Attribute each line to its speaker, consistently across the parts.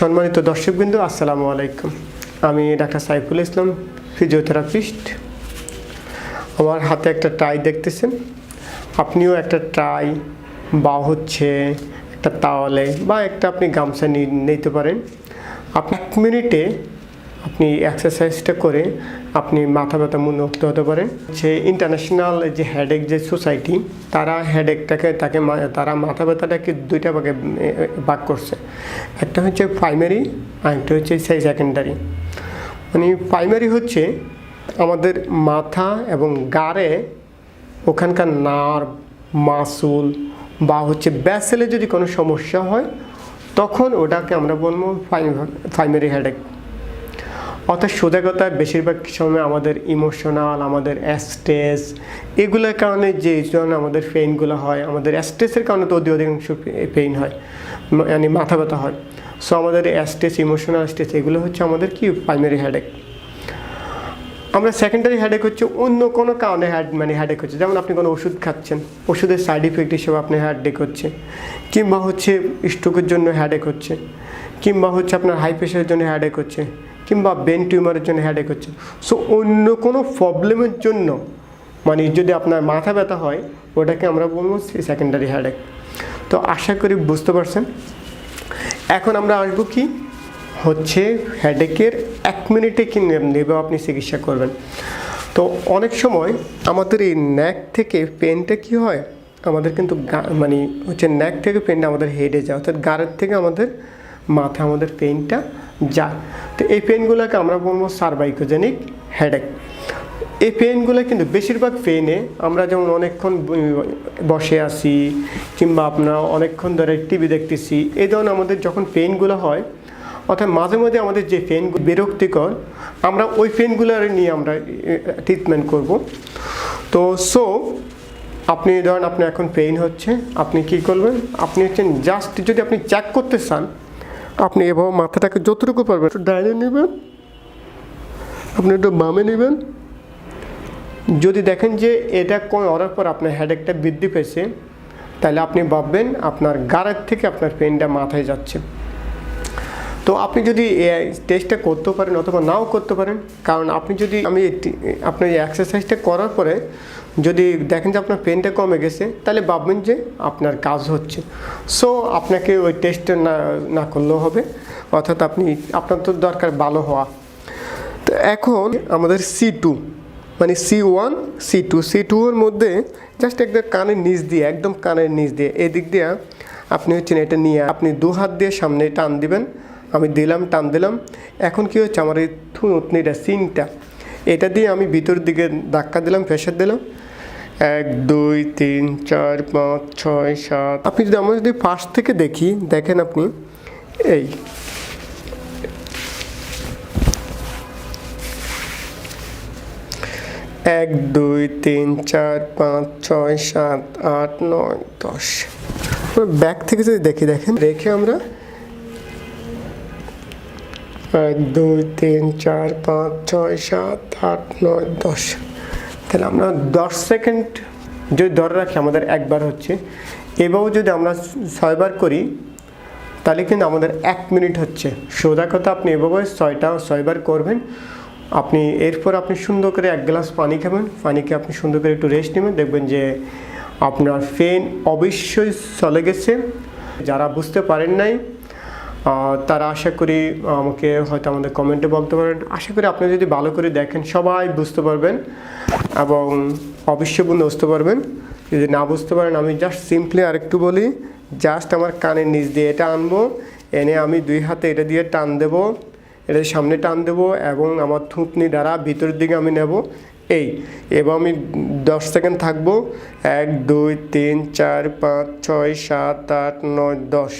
Speaker 1: সম্মানিত দর্শকবৃন্দ আসসালামু আলাইকুম আমি ডাক্তার সাইফুল ইসলাম ফিজিওথেরাপিস্ট আমার হাতে একটা ট্রাই দেখতেছেন আপনিও একটা ট্রাই বা হচ্ছে একটা তাওয়ালে বা একটা আপনি গামছা নিতে পারেন আপনি এক মিনিটে আপনি এক্সারসাইজটা করে আপনি মাথা ব্যথা মুক্ত হতে পারেন যে ইন্টারন্যাশনাল যে হেডেক যে সোসাইটি তারা হেডেকটাকে তাকে তারা মাথা ব্যথাটাকে দুইটা ভাগে ভাগ করছে একটা হচ্ছে প্রাইমারি আর একটা হচ্ছে সেই সেকেন্ডারি মানে প্রাইমারি হচ্ছে আমাদের মাথা এবং গাড়ে ওখানকার নার্ভ মাসুল বা হচ্ছে ব্যাসেলে যদি কোনো সমস্যা হয় তখন ওটাকে আমরা বলবো প্রাইমারি হেডেক অর্থাৎ সোজা কথা বেশিরভাগ সময় আমাদের ইমোশনাল আমাদের স্ট্রেস এগুলোর কারণে যে জন্য আমাদের পেইনগুলো হয় আমাদের অ্যাস্ট্রেসের কারণে তো অধিকাংশ পেইন হয় মানে মাথা ব্যথা হয় সো আমাদের স্ট্রেস ইমোশনাল স্ট্রেস এগুলো হচ্ছে আমাদের কি প্রাইমারি হেডেক আমরা সেকেন্ডারি হেডেক হচ্ছে অন্য কোনো কারণে হ্যাড মানে হেডেক হচ্ছে যেমন আপনি কোনো ওষুধ খাচ্ছেন ওষুধের সাইড ইফেক্ট হিসেবে আপনি হেডেক হচ্ছে কিংবা হচ্ছে স্ট্রোকের জন্য হেডেক হচ্ছে কিংবা হচ্ছে আপনার হাই প্রেশারের জন্য হেডেক হচ্ছে কিংবা ব্রেন টিউমারের জন্য হেডেক হচ্ছে সো অন্য কোনো প্রবলেমের জন্য মানে যদি আপনার মাথা ব্যথা হয় ওটাকে আমরা বলবো সেকেন্ডারি হেডেক তো আশা করি বুঝতে পারছেন এখন আমরা আসবো কি হচ্ছে হেডেকের এক মিনিটে কি নেবে আপনি চিকিৎসা করবেন তো অনেক সময় আমাদের এই ন্যাক থেকে পেনটা কি হয় আমাদের কিন্তু মানে হচ্ছে ন্যাক থেকে পেনটা আমাদের হেডে যায় অর্থাৎ গাড়ের থেকে আমাদের মাথা আমাদের পেইনটা যায় তো এই পেইনগুলোকে আমরা বলবো সার্ভাইকোজেনিক হেডেক এই পেইনগুলো কিন্তু বেশিরভাগ পেইনে আমরা যেমন অনেকক্ষণ বসে আছি কিংবা আপনার অনেকক্ষণ ধরে টিভি দেখতেছি এই ধরনের আমাদের যখন পেইনগুলো হয় অর্থাৎ মাঝে মাঝে আমাদের যে পেন বিরক্তিকর আমরা ওই পেনগুলো নিয়ে আমরা ট্রিটমেন্ট করব তো সো আপনি ধরেন আপনার এখন পেইন হচ্ছে আপনি কি করবেন আপনি হচ্ছেন জাস্ট যদি আপনি চেক করতে চান আপনি এভাবে মাথাটাকে যতটুকু পারবেন একটু ডাইনে নেবেন আপনি একটু বামে নেবেন যদি দেখেন যে এটা কয় অর্ডার পর আপনার হেডেকটা বৃদ্ধি পেয়েছে তাহলে আপনি ভাববেন আপনার গাড়ের থেকে আপনার পেনটা মাথায় যাচ্ছে তো আপনি যদি এআই টেস্টটা করতেও পারেন অথবা নাও করতে পারেন কারণ আপনি যদি আমি আপনার এক্সারসাইজটা করার পরে যদি দেখেন যে আপনার পেনটা কমে গেছে তাহলে ভাববেন যে আপনার কাজ হচ্ছে সো আপনাকে ওই টেস্টটা না না করলেও হবে অর্থাৎ আপনি আপনার তো দরকার ভালো হওয়া তো এখন আমাদের সি টু মানে C one C two C two মধ্যে জাস্ট একদম কানের নিচ দিয়ে একদম কানের নিচ দিয়ে এদিক দিয়ে আপনি হচ্ছেন এটা নিয়ে আপনি দু হাত দিয়ে সামনে টান দিবেন আমি দিলাম টান দিলাম এখন কী হচ্ছে আমার এই এটা সিনটা এটা দিয়ে আমি ভিতর দিকে ধাক্কা দিলাম প্রেশার দিলাম এক দুই তিন চার পাঁচ ছয় সাত আপনি যদি আমরা যদি পাশ থেকে দেখি দেখেন আপনি এই এক দুই তিন চার পাঁচ ছয় সাত আট নয় দশ ব্যাক থেকে যদি দেখি দেখেন রেখে আমরা এক দুই তিন চার পাঁচ ছয় সাত আট নয় দশ তাহলে আমরা দশ সেকেন্ড যদি ধরে রাখি আমাদের একবার হচ্ছে এবারও যদি আমরা ছয়বার করি তাহলে কিন্তু আমাদের এক মিনিট হচ্ছে সোজা কথা আপনি এভাবে ছয়টা ছয়বার করবেন আপনি এরপর আপনি সুন্দর করে এক গ্লাস পানি খাবেন পানি খেয়ে আপনি সুন্দর করে একটু রেস্ট নেবেন দেখবেন যে আপনার ফেন অবশ্যই চলে গেছে যারা বুঝতে পারেন নাই তারা আশা করি আমাকে হয়তো আমাদের কমেন্টে বলতে পারেন আশা করি আপনি যদি ভালো করে দেখেন সবাই বুঝতে পারবেন এবং অবশ্যই বুঝতে পারবেন যদি না বুঝতে পারেন আমি জাস্ট সিম্পলি আরেকটু বলি জাস্ট আমার কানের নিচ দিয়ে এটা আনবো এনে আমি দুই হাতে এটা দিয়ে টান দেব এটা সামনে টান দেব এবং আমার থুপনি দ্বারা ভিতরের দিকে আমি নেব এই এবং আমি দশ সেকেন্ড থাকবো এক দুই তিন চার পাঁচ ছয় সাত আট নয় দশ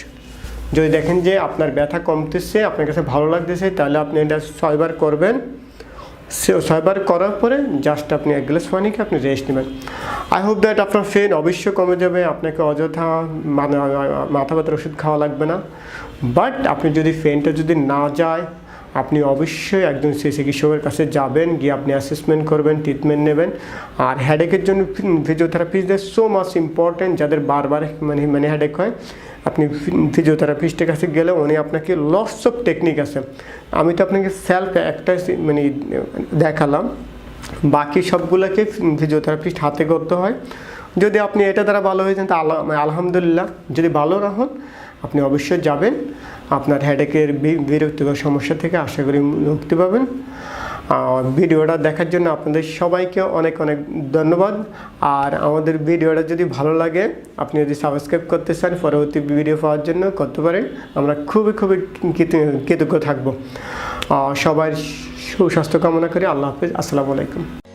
Speaker 1: যদি দেখেন যে আপনার ব্যথা কমতেছে আপনার কাছে ভালো লাগতেছে তাহলে আপনি এটা ছয়বার করবেন সে ছয়বার করার পরে জাস্ট আপনি এক গ্লাস পানি খেয়ে আপনি রেস্ট নেবেন আই হোপ দ্যাট আপনার ফেন অবশ্যই কমে যাবে আপনাকে অযথা মানে, মাথা ব্যথার ওষুধ খাওয়া লাগবে না বাট আপনি যদি ফেনটা যদি না যায় আপনি অবশ্যই একজন সেই চিকিৎসকের কাছে যাবেন গিয়ে আপনি অ্যাসেসমেন্ট করবেন ট্রিটমেন্ট নেবেন আর হেডেকের জন্য ফিজিওথেরাপিস্টদের সো মাস ইম্পর্ট্যান্ট যাদের বারবার মানে মানে হেডেক হয় আপনি ফিজিওথেরাপিস্টের কাছে গেলে উনি আপনাকে লস অফ টেকনিক আছে আমি তো আপনাকে সেলফ একটা মানে দেখালাম বাকি সবগুলোকে ফিজিওথেরাপিস্ট হাতে করতে হয় যদি আপনি এটা দ্বারা ভালো হয়েছেন যান তা আলহামদুলিল্লাহ যদি ভালো না হন আপনি অবশ্যই যাবেন আপনার হেডেকের বিরক্তি বা সমস্যা থেকে আশা করি মুক্তি পাবেন ভিডিওটা দেখার জন্য আপনাদের সবাইকে অনেক অনেক ধন্যবাদ আর আমাদের ভিডিওটা যদি ভালো লাগে আপনি যদি সাবস্ক্রাইব করতে চান পরবর্তী ভিডিও পাওয়ার জন্য করতে পারেন আমরা খুবই খুবই কৃতজ্ঞ থাকবো সবাই সুস্বাস্থ্য কামনা করি আল্লাহ হাফিজ আসসালামু আলাইকুম